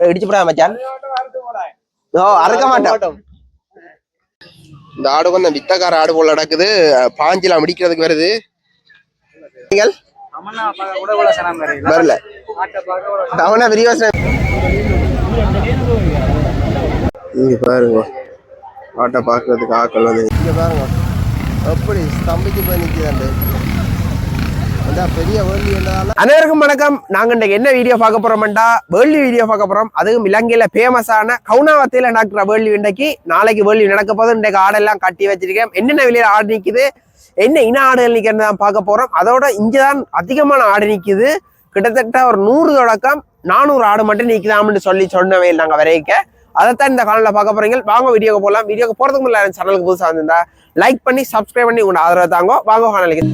இடிச்சு போடா மச்சான். ஓ அறுக்க மாட்டோம். இந்த ஆடு கொஞ்சம் வித்தக்கார ஆடு போல நடக்குது. பாஞ்சிலாம் முடிக்கிறதுக்கு வருது. நீங்கள்? வரல. அவனா விரிவாசம். இங்க பாருங்க. ஆட்டை பாக்குறதுக்கு ஆக்கள் வந்து இங்க பாருங்க. எப்படி ஸ்தம்பிச்சு போய் நிக்கிறாண்டு அதான் பெரிய வேள்வி என்றதால அனைவருக்கும் வணக்கம். நாங்க இன்னைக்கு என்ன வீடியோ பார்க்க போறோம்டா வேர்ல்டி வீடியோ பார்க்க போறோம். அதுவும் இலங்கையில ஃபேமஸான கவுனாவத்தையில நடக்கிற வேள்வி இன்றைக்கு நாளைக்கு வேள்வி நடக்க போது இன்றைக்கு ஆடெல்லாம் கட்டி வச்சிருக்கேன். என்னென்ன விலையில ஆடு நிக்குது என்ன இன ஆடுகள் நிக்கிறது தான் பார்க்க போறோம். அதோட இங்கதான் அதிகமான ஆடு நிக்குது. கிட்டத்தட்ட ஒரு நூறு தொடக்கம் நானூறு ஆடு மட்டும் நிக்குதாம்னு சொல்லி சொன்னவே நாங்க வரைக்க. அதைத்தான் இந்த காலில் பார்க்க போறீங்க. வாங்க வீடியோக்கு போகலாம். வீடியோக்கு போறதுக்கு முன்னாடி சேனலுக்கு புதுசாக வந்திருந்தா லைக் பண்ணி சப்ஸ்கிரைப் பண்ணி உங்களோட ஆதரவு தாங்க. வாங்க காணலுக்கு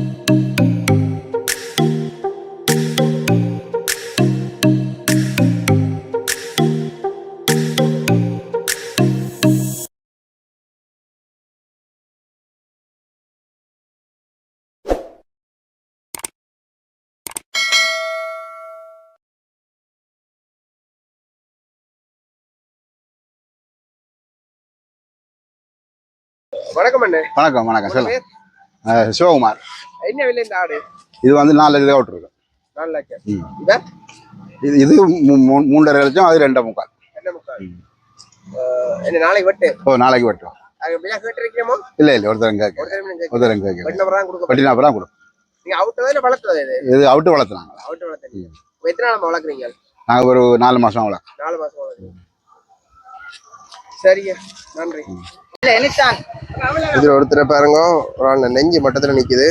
வணக்கம் அண்ணே. வணக்கம் வணக்கம் சொல்லுங்க. சிவகுமார். என்ன விலை இந்த ஆடு? இது வந்து நாலு லட்சம் விட்டுருக்கு நாலு லட்சம். இது? இது மூன்றரை லட்சம் அது ரெண்டே முக்கால். என்ன முக்கால். என்ன நாளைக்கு வெட்டு? ஓ நாளைக்கு வெட்டுவோம் இல்லை இல்லை ஒருத்தரம் கேட்க ஒரு டைம் நீங்க ஒருத்தரம் கேட்க வெட்டின தான் கொடுக்க வெட்டினா அப்புறம் கொடுப்போம். நீங்க அவுட்டதா இல்ல வளர்த்ததா இது? அவுட்டு வளர்த்துனாங்க அவுட்டு வளர்த்தீங்க இப்ப எத்தனை நாள் வளர்க்குறீங்க? நாங்கள் ஒரு நாலு மாசம் வளர்க்க நாலு மாசம் சரிங்க. நன்றி. இதுல ஒருத்தர் பாருங்க. ஒரு ஆள் நெஞ்சு மட்டத்துல நிக்குது.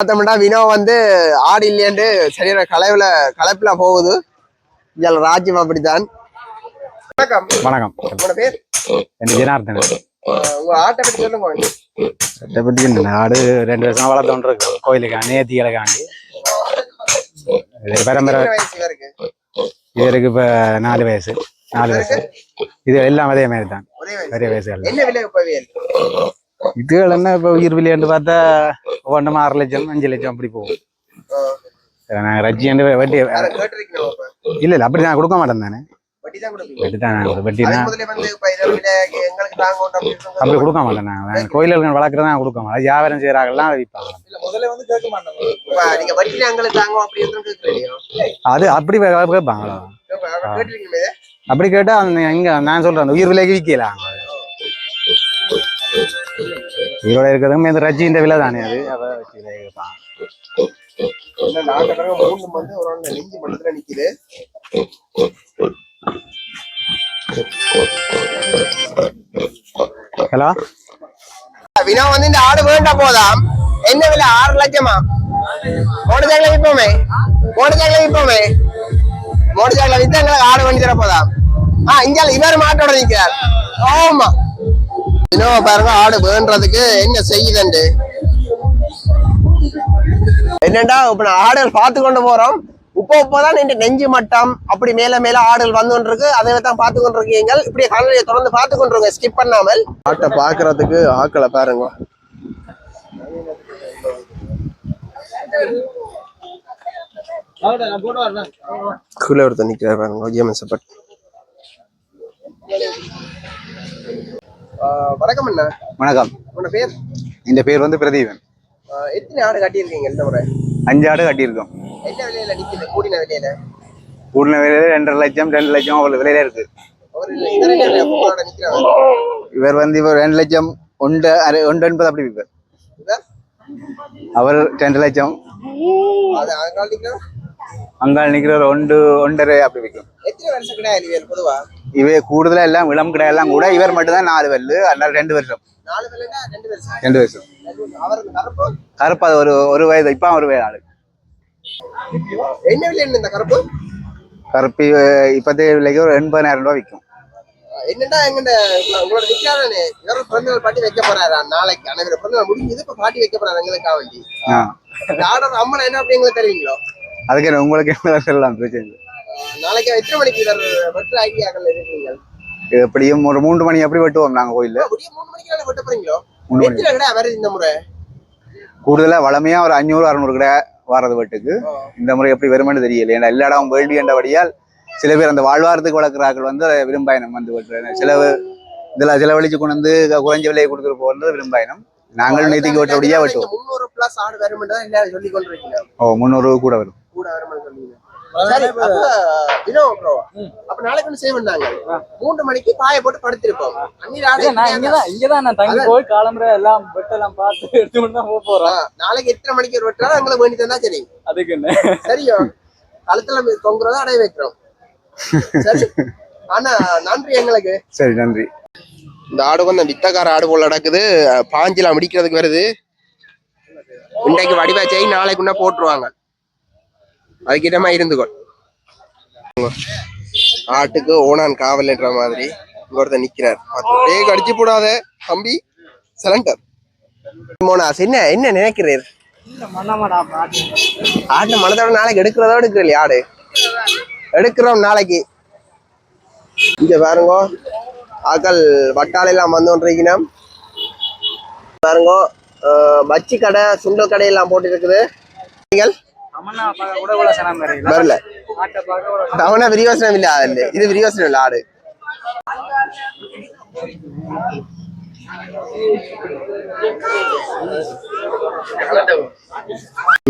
பார்த்தோம்னா வினோ வந்து ஆடு இல்லையாண்டு சரியான கலைவுல கலப்புல போகுது. இதில் ராஜ்யம் அப்படித்தான். வணக்கம். வணக்கம். உங்களோட பேர்? ஜனார்தன் அஹ் உங்க ஆட்டை பற்றி சொல்லுங்க. இதை பற்றி என்ன? ஆடு ரெண்டு வருஷம் வளர்த்தோன்னு இருக்கோம். கோயிலுக்காண்டி நேர்த்திகளுக்காண்டி இது பரம்பரை எத்தனை வயசு இவருக்கு இதற்கு இப்போ நாலு வயசு. நாலு வயசு. இது எல்லாம் அதே மாதிரி தான். ஒரே வயசு. பெரிய வயசுகள் என்ன விலை இதுகள் என்ன இப்போ உயிர் விலையாண்டு பார்த்தா ஒன்றும் ஆறு லட்சம் அஞ்சு லட்சம் அப்படி போகும். நாங்கள் ரஜ்ஜியாண்டு வட்டி இல்லை இல்லை அப்படி நான் கொடுக்க மாட்டேன் தானே. வட்டி தான் வட்டி தான் நான் இதை அப்படி கொடுக்க மாட்டேன் நான். கோயில்கள் வளர்க்குறதா கொடுக்க மாட்டேன். வியாபாரம் செய்கிறாங்கலாம் விற்பாங்க. அது அப்படி கேட்பாங்களா? அப்படி கேட்டா அந்த இங்க நான் சொல்றேன் உயிர் விலைக்கு விற்கலாம் உயிரோட இருக்கிறதுமே இந்த ரஜ்ஜி இந்த விலை தானே அது? அதை வச்சு மட்டத்துல நிக்குது. ஹலோ? வினா வந்து இந்த ஆடு வேண்டாம் போதாம். என்ன விலை? ஆறு லட்சமா? மோடு ஜாக்ல விற்போமே? மோடு ஜாக்ல விற்போமே? மோடு ஜாக்ல வித்தா எங்களுக்கு ஆடு வண்டி தர போதாம். ஆ இங்க இவர் மாட்டோட நிக்கிறார். ஆமா. இன்னும் பாருங்க ஆடு வேண்டதுக்கு என்ன செய்யுதுண்டு? என்னண்டா இப்ப நான் ஆடுகள் பார்த்து கொண்டு போறோம். இப்போ இப்போதான் நின்று நெஞ்சு மட்டம். அப்படி மேல மேல ஆடுகள் வந்து கொண்டிருக்கு. அதை தான் பார்த்து கொண்டிருக்கீங்க. இப்படி காலையை தொடர்ந்து பார்த்து கொண்டிருங்க. ஸ்கிப் பண்ணாமல். ஆட்டை பாக்குறதுக்கு ஆக்களை பாருங்க. கீழே ஒருத்தர் நிக்கிறார் பாருங்க. ஜிஎம்எஸ் வணக்கம் அண்ணா. வணக்கம். உன்னோட பேர்? இந்த பேர் வந்து பிரதீபன். எத்தனை ஆடு கட்டியிருக்கீங்க இந்த முறை? அஞ்சு ஆடு கட்டியிருக்கோம். என்ன விலையில நிக்குது கூடின விலையில? கூடின விலையில ரெண்டரை லட்சம் ரெண்டு லட்சம் அவ்வளவு விலையில இருக்கு. இவர் வந்து இவர் ரெண்டு லட்சம் ஒன்று அரை ஒன்று எண்பது அப்படி விற்பார்? அவர் ரெண்டு லட்சம். அங்காள் நிற்கிறவர் ஒன்று ஒன்றரை அப்படி விற்கும். எத்தனை வருஷம் கிடையாது இவன் பொதுவா? இவை கூடுதலா எல்லாம் இளம் கிடையெல்லாம் கூட இவர் மட்டும்தான் நாலு பல்லு அதனால ரெண்டு வருஷம். ரெண்டு வருஷம். ரெண்டு வருஷம். அவர் கருப்பு? கருப்பு அது ஒரு ஒரு வயது இப்போ ஒரு வயது ஆளு. என்ன கருப்பு? கருப்பி இப்போதைய விலைக்கு ஒரு எண்பதாயிரம் ரூபாய் விற்கும் என்னடா எங்கட உங்களோட நிக்காதானே. இவர பிறந்தநாள் பாட்டி வைக்க போறாரா? நாளைக்கு. அனைவரும் பிறந்தநாள் முடிஞ்சது இப்ப பாட்டி வைக்க போறாரு எங்களுக்காக வேண்டி. ஆர்டர் அம்மன் என்ன அப்படி எங்களுக்கு தெரியுங்களோ? அதுக்கு உங்களுக்கு என்ன சொல்லலாம் பிரச்சனை. நாளைக்கு எத்தனை மணிக்கு வெற்ற ஐடியாக்கள் இருக்கீங்க எப்படியும் ஒரு மூன்று மணி அப்படி வெட்டுவோம் நாங்க கோயில்ல. மூணு மணிக்கு வெட்ட போறீங்களோ? எத்தனை கடை இந்த முறை? கூடுதலா வளமையா ஒரு அஞ்சூறு அறுநூறு கடை வாரது வெட்டுக்கு. இந்த முறை எப்படி வருமானு தெரியல. ஏன்னா எல்லா இடம் வேள்வி என்றபடியால் சில பேர் அந்த வாழ்வாரத்துக்கு வளர்க்குறார்கள் வந்து அதை விரும்பாயினம் வந்து வெட்டுறேன் சிலவு இதுல செலவழிச்சு கொண்டு வந்து குறைஞ்ச விலையை கொடுத்துட்டு போகிறது விரும்பாயினம். நாங்கள் நேத்திக்கு வெட்டபடியா வெட்டுவோம். பிளஸ் ஆடு சொல்லி கொண்டிருக்கீங்க ஓ முந்நூறு கூட வரும். கூட சொல்லுவீங்க சரி அப்ப வினோ ப்ரோ அப்ப நாளைக்கு செய்ய வந்தாங்க மூன்று மணிக்கு பாய போட்டு படுத்திருப்போம். இங்கதான் இங்கதான் நான் தங்கி போய் காலம்புற எல்லாம் வெட்டெல்லாம் பார்த்து எடுத்து தான் போக போறேன் ஆ, நாளைக்கு எத்தனை மணிக்கு ஒரு வெட்டாலும் எங்களை வேண்டி தந்தா சரி. அதுக்கு என்ன? சரியோ? கழுத்துல தொங்குறதா அடைய வைக்கிறோம். சரி. ஆனா நன்றி எங்களுக்கு. சரி நன்றி. இந்த ஆடு கொஞ்சம் வித்தக்கார ஆடு போல நடக்குது. பாஞ்சிலாம் முடிக்கிறதுக்கு வருது. இன்றைக்கு வடிவா செய் நாளைக்குன்னா போட்டுருவாங்க. அதுக்கிட்டமா இருந்துக்கோ ஆட்டுக்கு ஓனான் காவல்ன்ற மாதிரி இங்க ஒருத்தர் நிக்கிறார் டே கடிச்சு போடாத தம்பி. சிலண்டர் மோனாஸ் என்ன என்ன நினைக்கிறீர்? ஆட்டு மனதோட நாளைக்கு எடுக்கிறதோ எடுக்கிறீங்க ஆடு? எடுக்கிறோம் நாளைக்கு. இங்க பாருங்க ஆக்கள் வட்டாலையெல்லாம் வந்து பாருங்க அஹ், கடை சுண்டல் கடை எல்லாம் போட்டு இருக்குது. நீங்கள்? வரல. அவனா விரிவாசனம் இல்ல. இல்ல. இது விரிவாசனம் இல்ல ஆடு.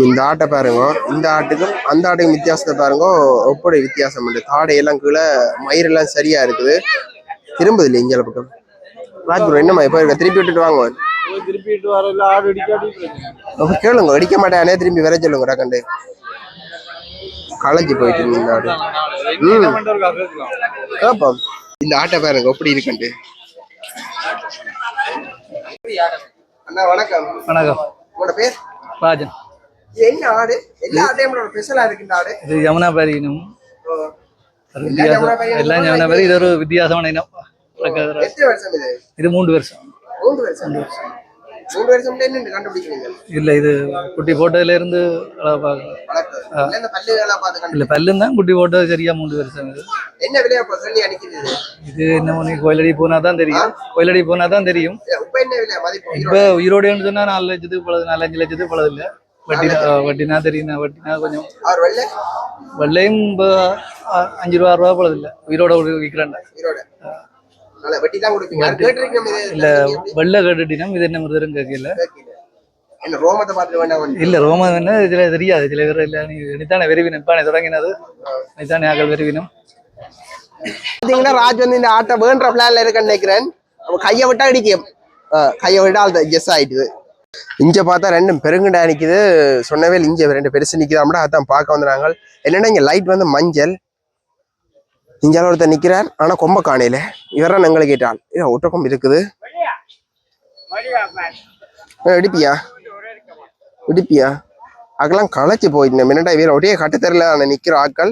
இந்த ஆட்டை பாருங்க. இந்த ஆட்டுக்கும் அந்த ஆட்டுக்கும் வித்தியாசத்தை பாருங்க. எப்படி வித்தியாசம் உண்டு. தாடை எல்லாம் கீழே மயிரெல்லாம் சரியா இருக்குது. திரும்புது இல்லை இங்கே பக்கம்? ராஜ்குரு என்னம்மா இப்போ இருக்க? திருப்பி விட்டுட்டு வாங்க. திருப்பிட்டு வர இல்ல ஆடு அடிக்காடி அப்ப கேளுங்க அடிக்க மாட்டானே திரும்பி வர சொல்லுங்க கண்டு. களைஞ்சு போயிட்டு இந்த ஆடு ம். கேப்போம் இந்த ஆட்டை பாருங்க எப்படி இருக்குன்ட்டு அண்ணா வணக்கம். வணக்கம். உங்களோட பேர்? ராஜன். என்ன ஆடு? எல்லா ஆட்டையும் ஸ்பெஷலா இருக்கு இந்த ஆடு? இது யமுனா வித்தியாசம். எல்லாம் யமுனா பாரி இது ஒரு வித்தியாசமான இனம். இது? மூன்று வருஷம். மூன்று வருஷம். மூன்று வருஷம் என்ன கண்டுபிடிக்கிறீங்க. இல்ல இது குட்டி போட்டதுல இருந்து இல்ல பல்லும் தான் குட்டி போட்டது சரியா மூன்று வருஷம் என்ன விலையா சொல்லி அனுப்பிது இது என்ன பண்ணி கோயிலடி போனா தான் தெரியும். கோயிலடி போனா தான் தெரியும். இப்ப என்ன விலை மதிப்பு? இப்ப உயிரோடு சொன்னா நாலு லட்சத்துக்கு பழது நாலு அஞ்சு லட்சத்துக்கு பழது இல்ல. வட்டினா வட்டினா தெரியும் வட்டினா கொஞ்சம் அவர் வெள்ளை? வெள்ளையும் அஞ்சு ரூபா ஆறு ரூபா பழது இல்ல. உயிரோட விற்கிறாண்ட ஈரோடு. இல்ல வெள்ளை கேட்டுட்டினா இது என்ன மிருதரும் கேட்கல. இல்ல ரோம என்ன இதுல தெரியாது. சில பேர் இல்ல நீ நித்தானே வெறுவினம் இப்பானே தொடங்கினது. வெறுவினம் பாத்தீங்கன்னா ராஜ் வந்து இந்த ஆட்டை வேண்ட பிளான்ல இருக்கேன்னு நினைக்கிறேன். கையை விட்டா அடிக்கும் கையை விட்டா அது ஜெஸ் ஆயிட்டுது இங்க பார்த்தா ரெண்டும் பெருங்குண்டா நிக்குது. சொன்னவே இங்க ரெண்டு பெருசு நிக்குதாம்டா அதான் பார்க்க வந்தாங்க. என்னன்னா இங்க லைட் வந்து மஞ்சள். இங்க ஒருத்தர் நிக்கிறார். ஆனா கொம்ப காணையில. இவரான் எங்களை கேட்டால். ஏ ஒட்டக்கம் இருக்குது. ஏ, இடிப்பியா இடிப்பியா அக்கெல்லாம் களைச்சு போயிட்டு மின்னடா வீர ஒரே கட்டுத்தரில் நிக்கிற ஆட்கள்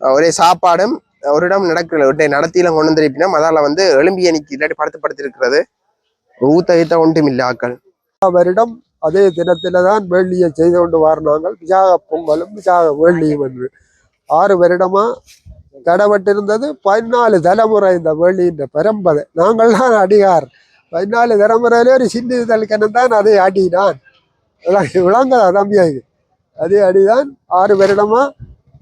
ஒரே சாப்பாடும் ஒரு இடம் நடக்கல. ஒட்டே நடத்திலாம் கொண்டு வந்துருப்பினா அதால வந்து எலும்பிய நிக்கி இல்லாட்டி படுத்து படுத்திருக்கிறது. ஊத்த ஈத்த ஒன்றும் இல்லை ஆக்கள் வருடம் அதே தினத்தில தான் வேள்வியை செய்து கொண்டு வாரினாங்கள் விசாக பொங்கலும் விசாக வேள்வியும் என்று. ஆறு வருடமா தடப்பட்டிருந்தது பதினாலு தலைமுறை இந்த வேலியின் பரம்பரை நாங்கள் தான் அடிகார் பதினாலு தலைமுறையில ஒரு சின்ன தலிக்கணும் தான் அதை அடினான் விளங்க- விளங்குதா தம்பியாக்கு அதே அடிதான் ஆறு வருடமா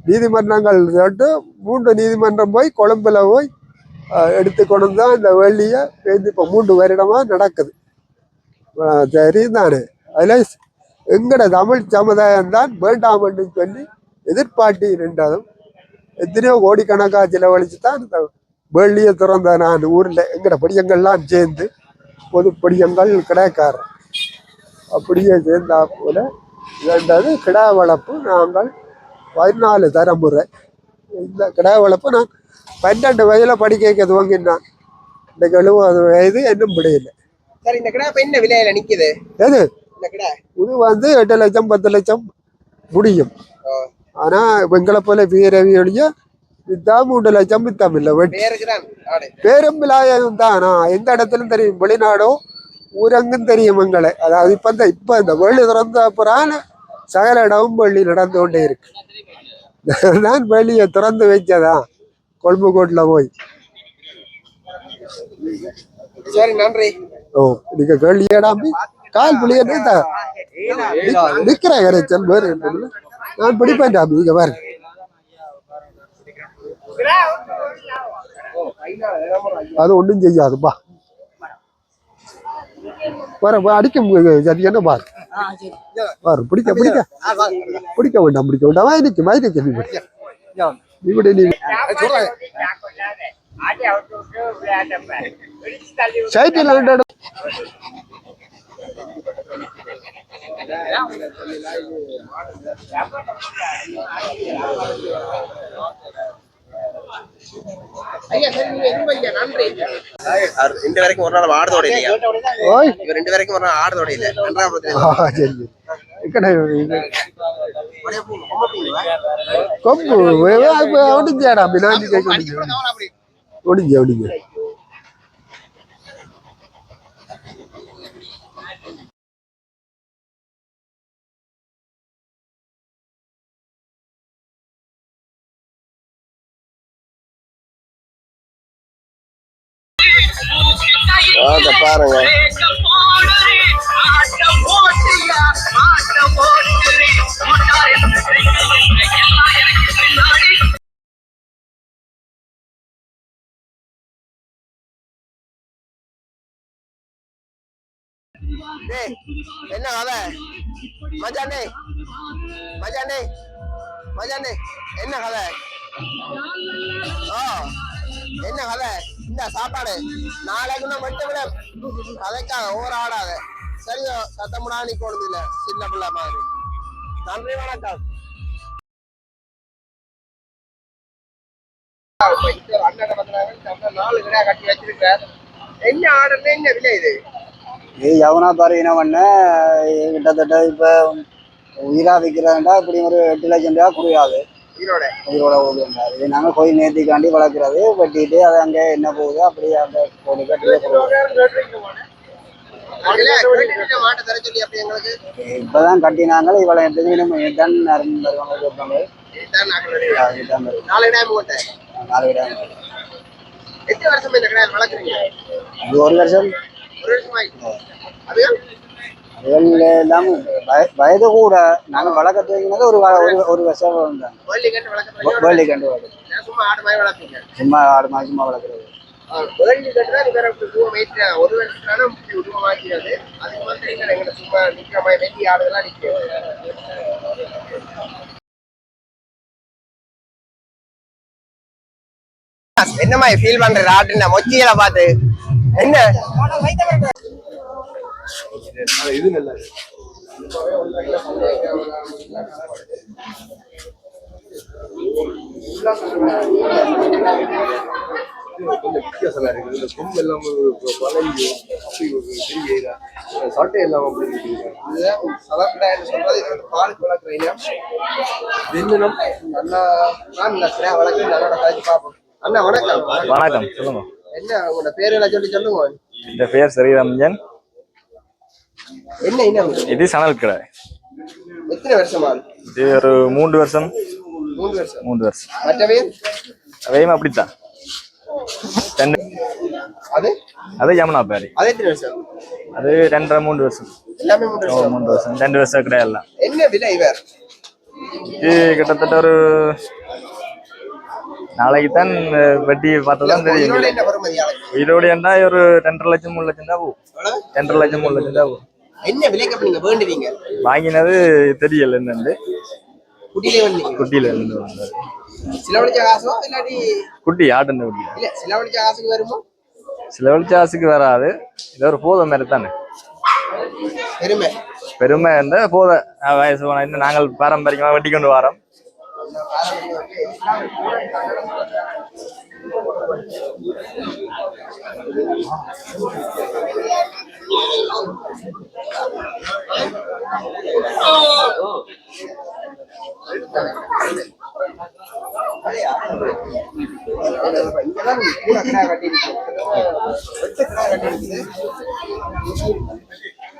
நீதிமன்றங்கள் தொட்டு மூன்று நீதிமன்றம் போய் கொழும்புல போய் எடுத்து கொண்டு தான் இந்த வேள்வியை இப்போ மூன்று வருடமா நடக்குது. ஆஹ் அதில் எங்கட தமிழ் சமுதாயம் தான் வேண்டாம் என்று சொல்லி எதிர்பார்ட்டி நின்றதும் எத்தனையோ கோடிக்கணக்காக செலவழிச்சு தான் இந்த வேள்வியை திறந்த நான் ஊரில் எங்கட படியங்கள்லாம் சேர்ந்து பொது படியங்கள் கிடைக்காரு அப்படியே சேர்ந்தா போல இரண்டாவது கிடா வளர்ப்பு நாங்கள் பதினாலு தலைமுறை இந்த கிடா வளர்ப்பு நான் பன்னெண்டு வயதில் படிக்க துவங்கினான். இந்த எழுபது வயது இன்னும் முடியல. சரி இந்த கடை இப்ப என்ன விலையில நிக்குது? எது? இந்த கடை. இது வந்து எட்டு லட்சம் பத்து லட்சம் முடியும். ஆனா எங்களை போல வீரவியொழிய வித்தா மூன்று லட்சம் வித்தம் இல்லை ஆடு. பேரம்பிலாயம் தான். எந்த இடத்துலும் தெரியும் வெளிநாடோ ஊரங்கும் தெரியும் எங்களை. அதாவது இப்ப இந்த இப்ப இந்த வெள்ளி திறந்த அப்புறம் சகல இடமும் வெள்ளி நடந்து கொண்டே இருக்கு. நான் வெளியே திறந்து வச்சதா கொழும்புக்கோட்டில் போய். சரி நன்றி. ஓ நீங்க கேள்வியடாமி கால் புளிய நிக்கிற கரைச்சல் வேறு என்ன? நான் பிடிப்பேன் டாமி இங்க பாரு அது ஒண்ணும் செய்யாதுப்பா வர அடிக்க சரி என்ன பாரு பாரு பிடிக்க பிடிக்க பிடிக்க வேண்டாம் பிடிக்க வேண்டாம் வாய்க்கு வாய்க்கு நீ பிடிக்க நீ நீ சைட்டில் ரெண்டு வரைக்கும் ஒரு நாள் ஆடுதோட இல்லையா இவர் ரெண்டு வரைக்கும் ஒரு நாள் ஆடுதோட இல்ல ரெண்டாம் கொம்பு ஒடிஞ்சாடா பின்னாடி ஒடிஞ்சு ஒடிஞ்சு அத பாருங்க. என்ன கதை? மச்சாண்டே மச்சாண்டே மச்சாண்டே என்ன கதை? ஓ என்ன கதை? இந்த சாப்பாடு. நாளைக்கு மட்டும் விட. கதைக்காக ஓவர் ஆடாத சரியோ சத்தமுடா நீ போனது இல்ல சின்ன பிள்ளை மாதிரி. நன்றி வணக்கம். கட்டி என்ன ஆர்டர் என்ன விலை இது? இது யவனா பாரு என்ன பண்ண? கிட்டத்தட்ட இப்போ உயிரா விற்கிறதுண்டா இப்படி ஒரு எட்டு லட்சம் ரூபா குறையாது. ஈரோட. உயிரோட ஊதுண்டா இது நாங்கள் கோயில் நேர்த்திக்காண்டி வளர்க்குறது வெட்டிட்டு அது அங்கே என்ன போகுது அப்படியே அந்த எங்களுக்கு? இப்போதான் கட்டினாங்க இவ்வளோ எடுத்து நம்ம நரம்பு வருவாங்க வரும். நாலு விடம் எத்தனை வருஷம் இந்த கடை வளர்க்குறீங்க? ஒரு வருஷம். ஒரு வருஷம் ஆயிடுச்சு அதுகள் எல்லாம் வய- வயது கூட நாங்கள் வளர்க்க துவங்கினது ஒரு ஒரு வருஷம் தான் வேர்ல்டு கண்டு சும்மா ஆடு மாதிரி சும்மா ஆடு மாடு சும்மா வளர்க்குறது. என்ன மாதிரி என்ன மாதிரி ஃபீல் பண்ற ஆட்டுன மொச்சிகளை பார்த்து. என்ன? கொஞ்சம் வித்தியாசமா இருக்குது இந்த கொம்பு எல்லாம் வளைஞ்சு அப்படி ஒரு பெரிய சட்டை எல்லாம் அப்படி இருக்குது இதுதான் சலக்கடான்னு சொல்றது இது வந்து பாலுக்கு வளர்க்குறீங்க இது என்னன்னா நல்லா நான் நல்லா வளர்க்குறேன் நல்லா கழிச்சு பார்ப்போம் அண்ணா வணக்கம். வணக்கம். சொல்லுங்க. என்ன உங்களோட பேரெல்லாம் சொல்லி சொல்லுங்க. இந்த பேர் ஸ்ரீரஞ்சன். என்ன இனம்? இது சணல் கடை. எத்தனை வருஷமா? இது ஒரு மூன்று வருஷம். மூணு வருஷம். மூன்று வருஷம். மற்றவே அவையும் அப்படித்தான். ரெண்டு. அது? அது யமுனா பேரி. அது எத்தனை வருஷம்? அது ரெண்டரை மூன்று வருஷம். எல்லாமே மூன்று வருஷம். ரெண்டு வருஷம் கடை எல்லாம். என்ன விலை இவர் இது கிட்டத்தட்ட ஒரு நாளைக்கு தான் வெட்டி பார்த்தா தான் தெரியும். உயிரோடு என்ன ஒரு ரெண்டரை லட்சம் மூணு லட்சம் தான் போகும்? ரெண்டரை லட்சம் மூணு லட்சம் தான் போகும். என்ன விலைக்கு நீங்க வேண்டுவீங்க? வாங்கினது தெரியல என்னண்டு குட்டிலே வந்தீங்க குட்டியில இருந்து வந்தது சிலவழிச்ச காசோ இல்லாட்டி குட்டி ஆட்டுன குட்டி. இல்ல சிலவழிச்ச காசுக்கு வருமோ? சில வெளிச்சாசுக்கு வராது. இது ஒரு போதை மாதிரி தானே. பெருமை. பெருமை இருந்த போதை. வயசு போன இன்னும் நாங்கள் பாரம்பரியமா வெட்டி கொண்டு வரோம்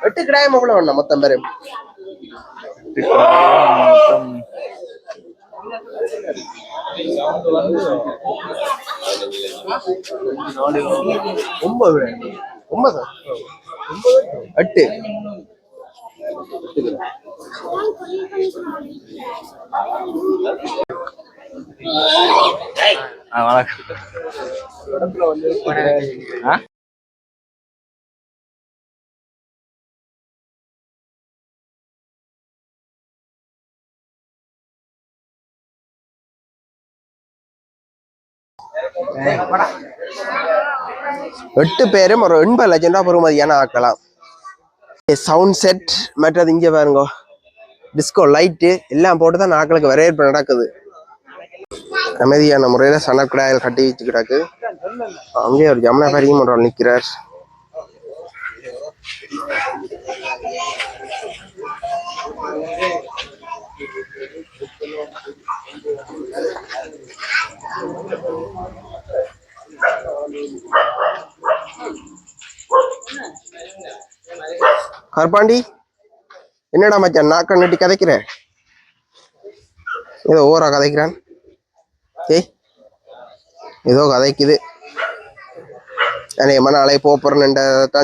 வெட்டு கிடாயம் எவ்வளவு வேணும் மொத்தம் பேரு. ஒன்பது. ஒன்பது. எட்டு வணக்கம். எட்டு பேரும் ஒரு எண்பது லட்சம் ரூபாய் பெறுமதியான ஆக்கலாம் சவுண்ட் செட் மற்றது இங்கே பாருங்க. டிஸ்கோ லைட்டு எல்லாம் போட்டு தான் ஆக்களுக்கு வரவேற்பு நடக்குது. அமைதியான முறையில் சனக்குடாயில் கட்டி வச்சு கிடக்கு. அங்கே ஒரு ஜமுனா பரியும் ஒரு Thank you. கருப்பாண்டி என்னடா மச்சான் நாக்க நட்டி கதைக்கிற? ஏதோ ஓரா கதைக்கிறான். ஏய் ஏதோ கதைக்குது. அநேகமா நாளை போறேன்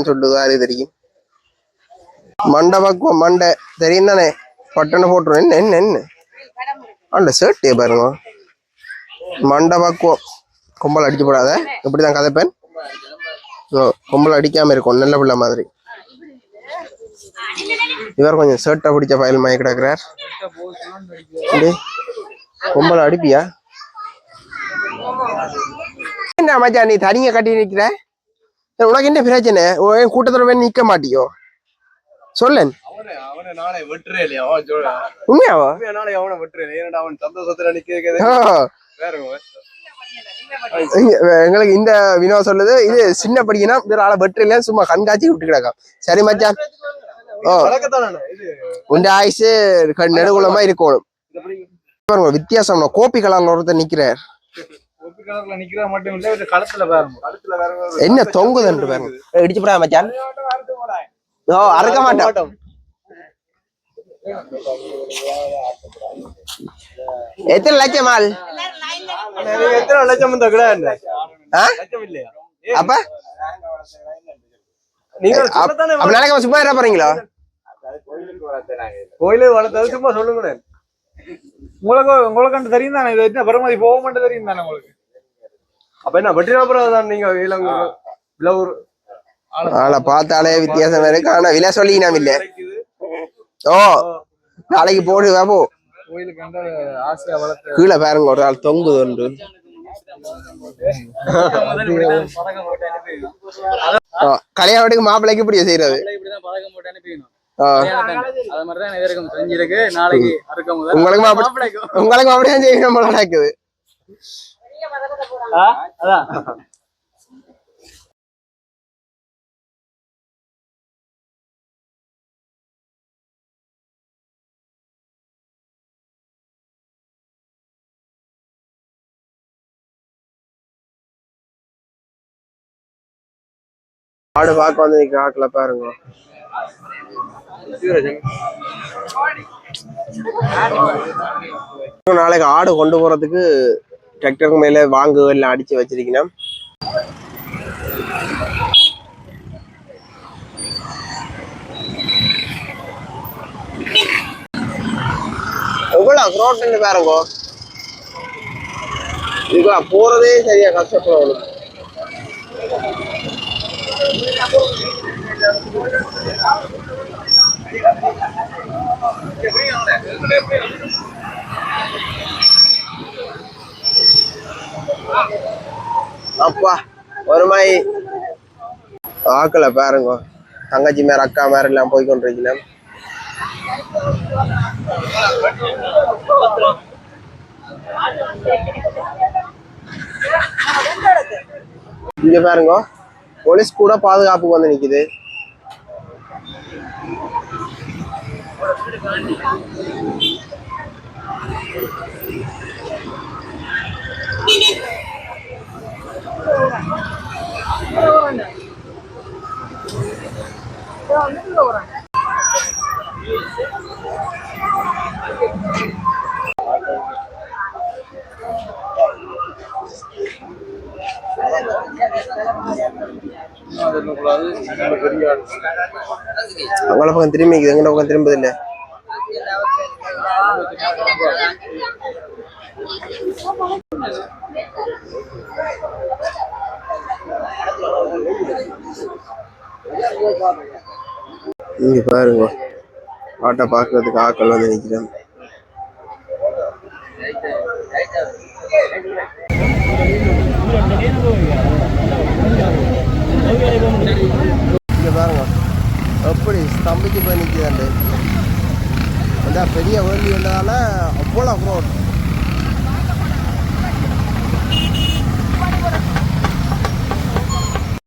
சொல்லுதா அது தெரியும். மண்டை பக்குவம் மண்டை தெரியும் தானே பட்டனை போட்டுருவேன் என்ன என்ன என்ன அந்த ஷர்ட்டே பாருங்க. மண்டை பக்குவம் கும்பல் அடிக்க போடாத இப்படிதான் கதைப்பேன்? ஓ, கும்பல் அடிக்காமல் இருக்கும் நல்ல பிள்ளை மாதிரி. இவர் கொஞ்சம் ஷர்ட்டை பிடிச்ச பயல் மாதிரி கிடக்குறார். டேய், அடிப்பியா? என்ன மச்சா நீ தனியா கட்டி நிற்கிற உனக்கு என்ன பிரச்சனை? உன் நிற்க மாட்டியோ? சொல்லேன். அவனை அவனை நாளை வெட்டுறே இல்லையா? அவன் சொல்ல உண்மையாவா? நாளை அவனை வெட்டுறேன் ஏன்னா அவன் சந்தோஷத்துல நிக்க ஆ, வேற இங்க, எங்களுக்கு இந்த வினோத் சொல்லுது இது சின்ன படிக்கனா வேற ஆளை வெற்றில சும்மா கண்காட்சி விட்டு கிடக்கும் சரி மச்சான். ஓ உண்ட ஆயுசு நெடுகுலமா இருக்கணும். பாருங்க வித்தியாசம் கோப்பி கலர்ல ஒருத்தர் நிக்கிறார். ஒப்பி கலர்ல நிக்கிறா மட்டும் இல்ல இது களத்துல பாருங்க கழுத்துல வேற என்ன தொங்குதுன்ட்டு பாருங்க. இடிச்சு போடா மச்சான். ஓ அறுக்க மாட்டோம். எத்தனை லட்சம் ஆள்? எத்தனை லட்சம் இந்த கிடா என்ன? அப்ப? அப்ப நாளைக்கு சும்மா போறீங்களா? கோயிலுக்கு வளர்த்தது சும்மா சொல்லுங்களேன். உங்களுக்கு உங்களுக்கு தெரியும் தானே? இது என்ன பெருமதி போக மாட்டேன் தெரியும் தானே உங்களுக்கு? அப்ப என்ன வெற்றினா அப்புறம் தான் நீங்க இளங்க விலவூர் ஆளை பார்த்தாலே வித்தியாசம் இருக்கு. ஆனா விலை சொல்லி நாம் இல்ல ஓ நாளைக்கு போடு வா போ கோயிலுக்கு கண்ட ஆசையா வளர்த்து கீழே பாருங்க ஒரு ஆள் தொங்குது ஒன்று. கல்யாணத்துக்கு மாப்பிள்ளைக்கு இப்படி செய்யறது. உங்களுக்கு உங்களுக்கு அப்படியே செய்யணும் நடக்குது. ஆடு பார்க்க வந்து நிக்க ஆக்கல பாருங்க. நாளைக்கு ஆடு கொண்டு போறதுக்கு டிராக்டருக்கு மேல வாங்கு எல்லாம் அடிச்சு வச்சிருக்கணும். எவ்வளவு ரோட்டுன்னு பாருங்க. இதுக்கெல்லாம் போறதே சரியா கஷ்டப்படும் அப்பா ஒரு மாதிரி ஆக்கல பாருங்க. தங்கச்சி மேல அக்கா மேல எல்லாம் போய் கொண்டிருக்கலாம் இங்க பாருங்க போலீஸ் கூட பாதுகாப்புக்கு வந்து நிக்குது. உங்களை பக்கம் திரும்பிக்குது எங்கட பக்கம் திரும்புதில்லை இங்க பாருங்க. ஆட்டோ பாக்குறதுக்கு ஆக்கள் வந்து நிக்கிறேன் இங்க பாருங்க. எப்படி ஸ்தம்பிச்சு போய் நிற்கிறேன் அந்த பெரிய வேலி வந்ததால் அவ்வளோ க்ரோட்